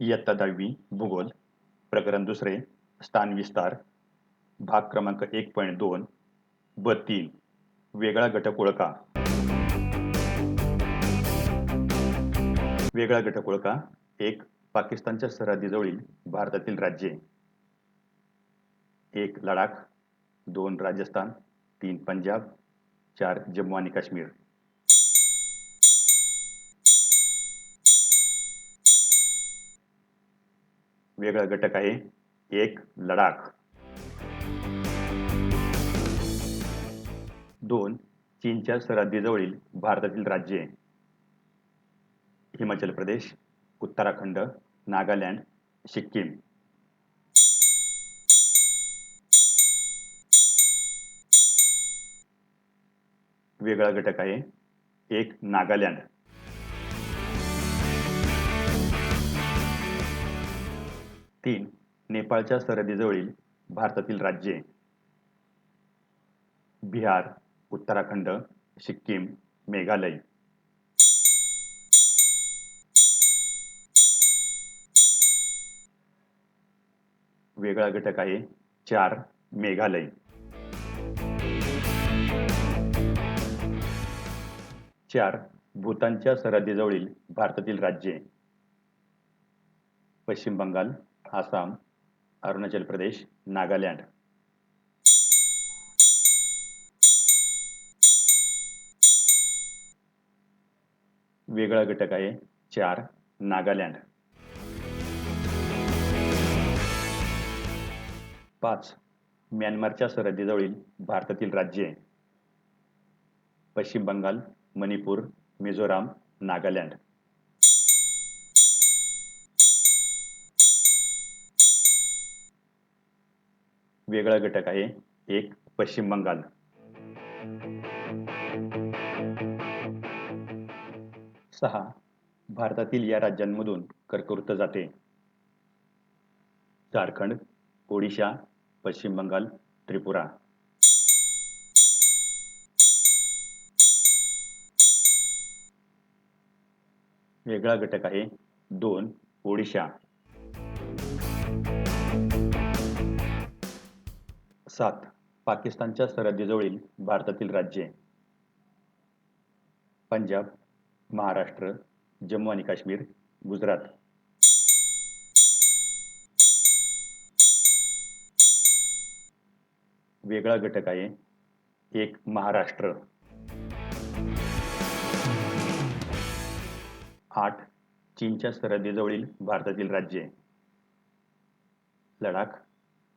इयत्ता दहावी भूगोल प्रकरण दुसरे स्थान विस्तार भाग क्रमांक एक पॉईंट दोन ब तीन वेगळा घटक ओळखा. वेगळा घटक ओळखा. एक पाकिस्तानच्या सरहद्दीजवळील भारतातील राज्ये. एक लडाख. दोन राजस्थान. तीन पंजाब. चार जम्मू आणि काश्मीर. वेगळा घटक आहे. एक लडाख. दोन चीनच्या सरहद्दीजवळील भारतातील राज्ये हिमाचल प्रदेश उत्तराखंड नागालँड सिक्कीम. वेगळा घटक आहे. एक नागालँड. तीन नेपाळच्या सरहद्दीजवळील भारतातील राज्ये. बिहार उत्तराखंड सिक्कीम मेघालय. वेगळा घटक आहे चार मेघालय. चार भूतानच्या सरहद्दीजवळील भारतातील राज्ये. पश्चिम बंगाल आसाम अरुणाचल प्रदेश नागालँड. वेगळा घटक आहे चार नागालँड. पाच म्यानमारच्या सरहद्दीजवळील भारतातील राज्ये पश्चिम बंगाल मणिपूर मिझोराम नागालँड. वेगळा घटक आहे एक पश्चिम बंगाल. सहा. भारतातील या राज्यांमधून कर्कवृत्त जाते. झारखंड ओडिशा पश्चिम बंगाल त्रिपुरा. वेगळा घटक आहे दोन ओडिशा. सात पाकिस्तानच्या सरहद्दीजवळील भारतातील राज्ये. पंजाब महाराष्ट्र जम्मू आणि काश्मीर गुजरात. वेगळा घटक आहे एक महाराष्ट्र. आठ चीनच्या सरहद्दीजवळील भारतातील राज्ये. लडाख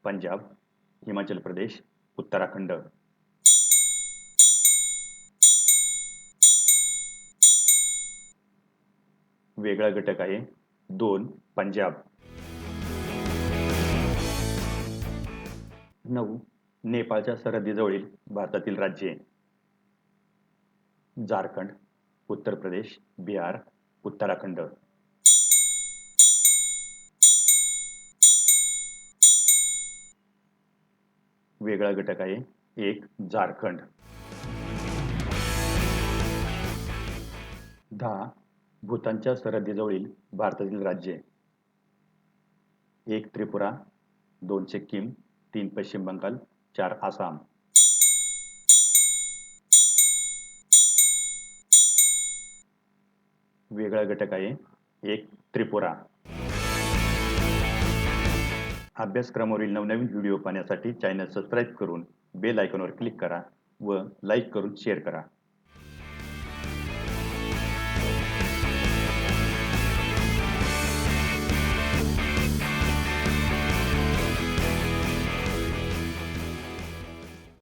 पंजाब हिमाचल प्रदेश उत्तराखंड. वेगळा घटक आहे दोन पंजाब. नऊ नेपाळच्या सरहद्दीजवळील भारतातील राज्ये. झारखंड उत्तर प्रदेश बिहार उत्तराखंड. वेगळा घटक आहे. एक झारखंड. दहा भूतानच्या सरहद्दीजवळील भारतातील राज्ये. एक त्रिपुरा. दोन सिक्कीम. तीन पश्चिम बंगाल. चार आसाम. वेगळा घटक आहे. एक त्रिपुरा. अभ्यासक्रमावरील नवनवीन व्हिडिओ पाहण्यासाठी चॅनल सबस्क्राईब करून बेल आयकॉनवर क्लिक करा व लाईक करून शेअर करा.